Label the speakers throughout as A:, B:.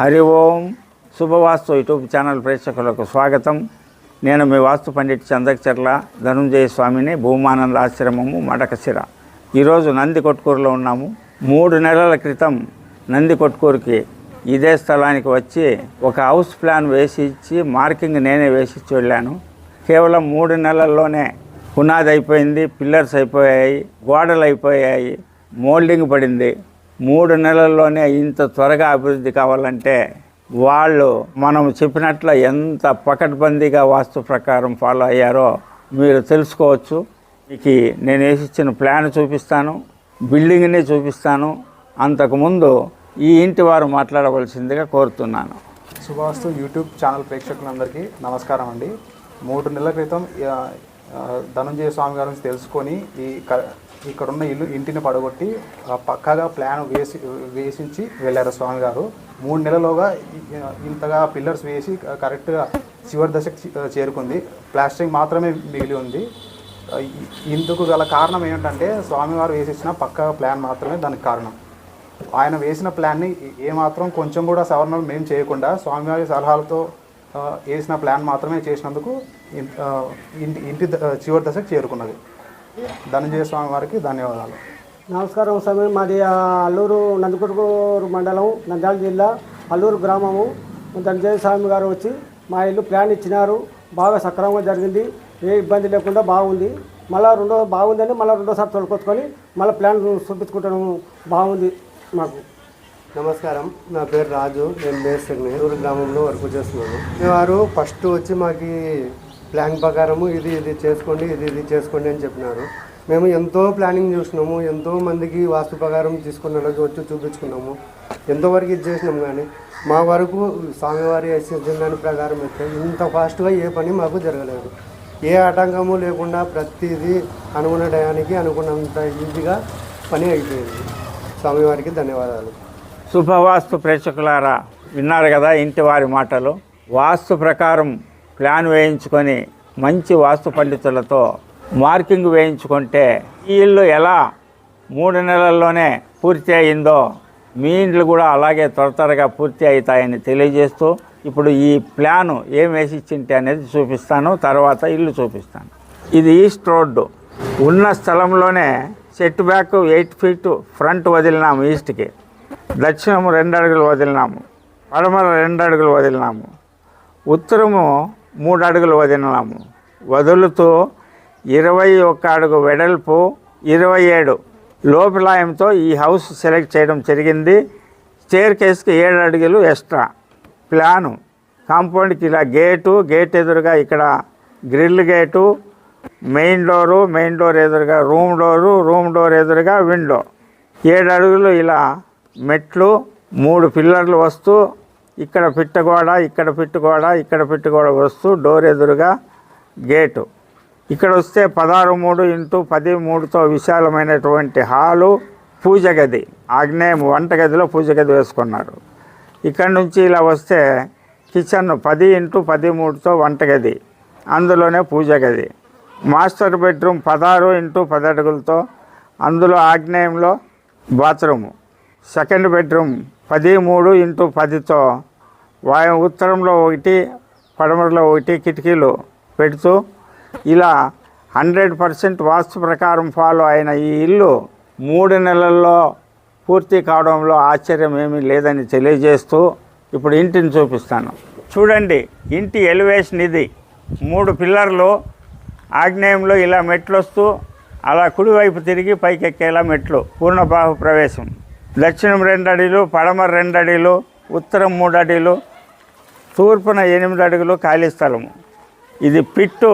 A: Hari Om శుభవాస్తు YouTube channel ప్రేక్షకులకు స్వాగతం. నేను మీ వాస్తు పండిట్ చందకచర్ల ధనుంజయ స్వామిని భూమానంద ఆశ్రమము మడకశిర. ఈరోజు నంది కొట్కూరులో ఉన్నాము. మూడు నెలల క్రితం నంది కొట్కూరుకి ఇదే స్థలానికి వచ్చి ఒక హౌస్ ప్లాన్ వేసి ఇచ్చి మార్కింగ్ నేనే వేసి ఇచ్చి వెళ్ళాను. కేవలం మూడు నెలల్లోనే పునాది అయిపోయింది పిల్లర్స్ అయిపోయాయి గోడలు అయిపోయాయి మోల్డింగ్ పడింది. మూడు నెలల్లోనే ఇంత త్వరగా అభివృద్ధి కావాలంటే వాళ్ళు మనం చెప్పినట్లు ఎంత పకడ్బందీగా వాస్తు ప్రకారం ఫాలో అయ్యారో మీరు తెలుసుకోవచ్చు. మీకు నేను వేసి ఇచ్చిన ప్లాన్ చూపిస్తాను బిల్డింగ్ని చూపిస్తాను. అంతకుముందు ఈ ఇంటి వారు మాట్లాడవలసిందిగా కోరుతున్నాను.
B: సుభాస్తు యూట్యూబ్ ఛానల్ ప్రేక్షకులందరికీ నమస్కారం అండి. మూడు నెలల క్రితం ధనంజయ స్వామి గారి నుంచి తెలుసుకొని ఈ క- ఇక్కడున్న ఇల్లు ఇంటిని పడగొట్టి పక్కాగా ప్లాన్ వేసి వేసించి వెళ్ళారు స్వామి గారు. మూడు నెలలోగా ఇంతగా పిల్లర్స్ వేసి కరెక్ట్గా చివరి దశకు చేరుకుంది. ప్లాస్టింగ్ మాత్రమే మిగిలి ఉంది. ఇందుకు గల కారణం ఏంటంటే స్వామివారు వేసేసిన పక్కా ప్లాన్ మాత్రమే దానికి కారణం. ఆయన వేసిన ప్లాన్ని ఏమాత్రం కొంచెం కూడా సవరణలు మేము చేయకుండా స్వామివారి సలహాలతో వేసిన ప్లాన్ మాత్రమే చేసినందుకు ఇంటి ఇంటి ద- చివరి దశకు చేరుకున్నది. ధనంజయ స్వామి వారికి ధన్యవాదాలు.
C: నమస్కారం స్వామి. మాది ఆ, అల్లూరు నందికొట్కూరు మండలం నంద్యాల జిల్లా అల్లూరు గ్రామము. ధనంజయ స్వామి గారు వచ్చి మా ఇల్లు ప్లాన్ ఇచ్చినారు. బాగా సక్రమంగా జరిగింది. ఏ ఇబ్బంది లేకుండా బాగుంది. మళ్ళీ రెండో బాగుందని మళ్ళీ రెండోసారి తొలకొచ్చుకొని మళ్ళీ ప్లాన్ చూపించుకుంటాము బాగుంది మాకు.
D: నమస్కారం. నా పేరు రాజు. నేను మేస్త్రిని ఊరు గ్రామంలో వర్క్ చేస్తున్నాను. వారు ఫస్ట్ వచ్చి మాకు ప్లాన్ ప్రకారము ఇది ఇది చేసుకోండి ఇది ఇది చేసుకోండి అని చెప్పినారు. మేము ఎంతో ప్లానింగ్ చూసినాము. ఎంతో మందికి వాస్తు ప్రకారం తీసుకున్న వచ్చి చూపించుకున్నాము. ఎంతవరకు ఇది చేసినాము కానీ మా వరకు స్వామివారి చెప్పిన దాని ప్రకారం అయితే ఇంత ఫాస్ట్గా ఏ పని మాకు జరగలేదు. ఏ ఆటంకము లేకుండా ప్రతిదీ అనుకున్న టయానికి అనుకున్నంత ఈజీగా పని అయిపోయింది. స్వామివారికి ధన్యవాదాలు.
A: శుభవాస్తు ప్రేక్షకులారా విన్నారు కదా ఇంటి వారి మాటలు. వాస్తు ప్రకారం ప్లాన్ వేయించుకొని మంచి వాస్తు పండితులతో మార్కింగ్ వేయించుకుంటే ఈ ఇల్లు ఎలా మూడు నెలల్లోనే పూర్తి అయిందో మీ ఇండ్లు కూడా అలాగే త్వర త్వరగా పూర్తి అవుతాయని తెలియజేస్తూ ఇప్పుడు ఈ ప్లాను ఏం వేసి ఇచ్చింటే అనేది చూపిస్తాను తర్వాత ఇల్లు చూపిస్తాను. ఇది ఈస్ట్ రోడ్డు. ఉన్న స్థలంలోనే set back eight feet front వదిలినాము ఈస్ట్కి. దక్షిణము రెండు అడుగులు వదిలినాము పడమర రెండు అడుగులు వదిలినాము ఉత్తరము మూడు అడుగులు వదిలినాము. వదులుతూ ఇరవై ఒక్క అడుగు వెడల్పు ఇరవై ఏడు. లోపలాయంతో ఈ హౌస్ సెలెక్ట్ చేయడం జరిగింది. స్టేర్ కేస్కి ఏడు అడుగులు ఎక్స్ట్రా. ప్లాను. కాంపౌండ్కి ఇలా గేటు గేట్ ఎదురుగా ఇక్కడ grill gate main door main door ఎదురుగా రూమ్ డోరు రూమ్ డోర్ ఎదురుగా విండో. ఏడు అడుగులు ఇలా మెట్లు మూడు పిల్లర్లు వస్తూ ఇక్కడ పిట్టగోడ ఇక్కడ పిట్టుగోడ ఇక్కడ పిట్టుగోడ వస్తూ డోర్ ఎదురుగా గేటు. ఇక్కడ వస్తే పదహారు మూడు ఇంటూ పది మూడుతో విశాలమైనటువంటి హాలు పూజ గది. ఆగ్నేయం వంటగదిలో పూజ గది వేసుకున్నారు. ఇక్కడ నుంచి ఇలా వస్తే కిచెన్ పది ఇంటూ పది మూడుతో వంటగది అందులోనే పూజ గది. మాస్టర్ బెడ్రూమ్ పదహారు ఇంటూ పది అడుగులతో అందులో ఆగ్నేయంలో బాత్రూము. సెకండ్ బెడ్రూమ్ పది మూడు ఇంటూ పదితో వాయు ఉత్తరంలో ఒకటి పడమరలో ఒకటి కిటికీలు పెడుతూ ఇలా హండ్రెడ్ పర్సెంట్ వాస్తు ప్రకారం ఫాలో అయిన ఈ ఇల్లు మూడు నెలల్లో పూర్తి కావడంలో ఆశ్చర్యం ఏమీ లేదని తెలియజేస్తూ ఇప్పుడు ఇంటిని చూపిస్తాను. చూడండి ఇంటి ఎలివేషన్ ఇది. మూడు పిల్లర్లు ఆగ్నేయంలో ఇలా మెట్లు వస్తూ అలా కుడివైపు తిరిగి పైకెక్కేలా మెట్లు. పూర్ణబాహు ప్రవేశం. దక్షిణం రెండు అడిలు పడమర రెండు అడిలు ఉత్తరం మూడు అడిలు తూర్పున ఎనిమిది అడుగులు ఖాళీ స్థలము. ఇది పిట్టు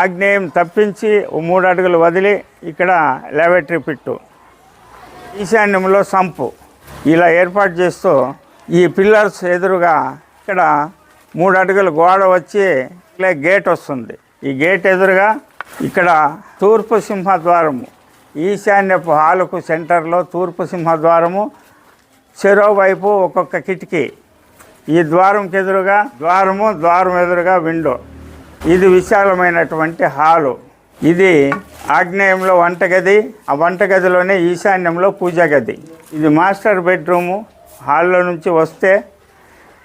A: ఆగ్నేయం తప్పించి ఓ మూడు అడుగులు వదిలి ఇక్కడ లాబరేటరీ పిట్టు. ఈశాన్యంలో సంపు. ఇలా ఏర్పాటు చేస్తూ ఈ పిల్లర్స్ ఎదురుగా ఇక్కడ మూడు అడుగుల గోడ వచ్చి ఇలా గేట్ వస్తుంది. ఈ గేట్ ఎదురుగా ఇక్కడ తూర్పు సింహద్వారము. ఈశాన్యపు హాలుకు సెంటర్లో తూర్పు సింహద్వారము చెరోవైపు ఒక్కొక్క కిటికీ. ఈ ద్వారంకి ఎదురుగా ద్వారము ద్వారం ఎదురుగా విండో. ఇది విశాలమైనటువంటి హాలు. ఇది ఆగ్నేయంలో వంటగది ఆ వంటగదిలోనే ఈశాన్యంలో పూజ గది ఇది మాస్టర్ బెడ్రూము. హాల్లో నుంచి వస్తే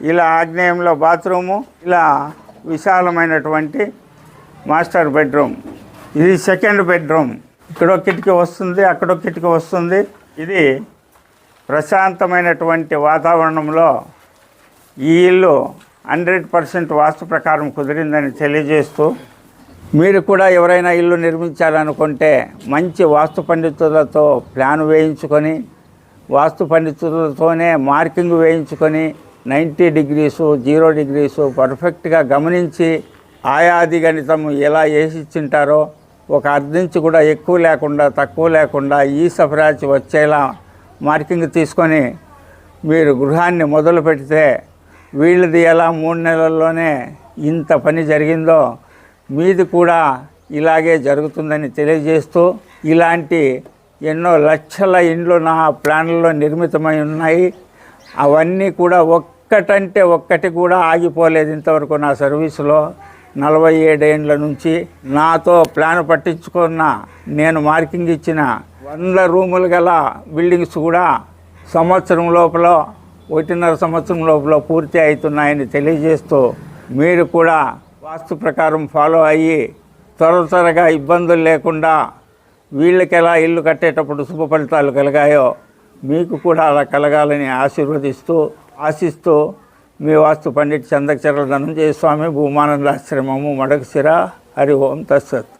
A: ఇలా ఆగ్నేయంలో బాత్రూము ఇలా విశాలమైనటువంటి మాస్టర్ బెడ్రూమ్. ఇది సెకండ్ బెడ్రూమ్. ఇక్కడ ఒక కిటికీ వస్తుంది అక్కడ ఒక కిటికీ వస్తుంది. ఇది ప్రశాంతమైనటువంటి వాతావరణంలో ఈ ఇల్లు హండ్రెడ్ పర్సెంట్ వాస్తు ప్రకారం కుదిరిందని తెలియజేస్తూ మీరు కూడా ఎవరైనా ఇల్లు నిర్మించాలనుకుంటే మంచి వాస్తు పండితులతో ప్లాన్ వేయించుకొని వాస్తు పండితులతోనే మార్కింగ్ వేయించుకొని నైంటీ డిగ్రీసు జీరో డిగ్రీసు పర్ఫెక్ట్గా గమనించి ఆయాది గణితం ఎలా వేసి ఇచ్చింటారో ఒక అర్ధించి కూడా ఎక్కువ లేకుండా తక్కువ లేకుండా ఈ సఫరాజ్ వచ్చేలా మార్కింగ్ తీసుకొని మీరు గృహాన్ని మొదలు పెడితే వీళ్ళది ఎలా మూడు నెలల్లోనే ఇంత పని జరిగిందో మీది కూడా ఇలాగే జరుగుతుందని తెలియజేస్తూ ఇలాంటి ఎన్నో లక్షల ఇండ్లు నా ప్లాన్లలో నిర్మితమై ఉన్నాయి. అవన్నీ కూడా ఒక్కటంటే ఒక్కటి కూడా ఆగిపోలేదు ఇంతవరకు నా సర్వీసులో. నలభై ఏడేండ్ల నుంచి నాతో ప్లాన్ పట్టించుకున్న నేను మార్కింగ్ ఇచ్చిన వంద రూములు గల బిల్డింగ్స్ కూడా సంవత్సరం లోపల ఒకటిన్నర సంవత్సరం లోపల పూర్తి అవుతున్నాయని తెలియజేస్తూ మీరు కూడా వాస్తు ప్రకారం ఫాలో అయ్యి త్వర త్వరగా ఇబ్బందులు లేకుండా వీళ్ళకి ఎలా ఇల్లు కట్టేటప్పుడు శుభ ఫలితాలు కలిగాయో మీకు కూడా అలా కలగాలని ఆశీర్వదిస్తూ ఆశిస్తూ మీ వాస్తు పండిట్ చందకచర్ల ధనంజయ స్వామి భూమానందాశ్రమము మడకశిర హరి ఓం తస్సత్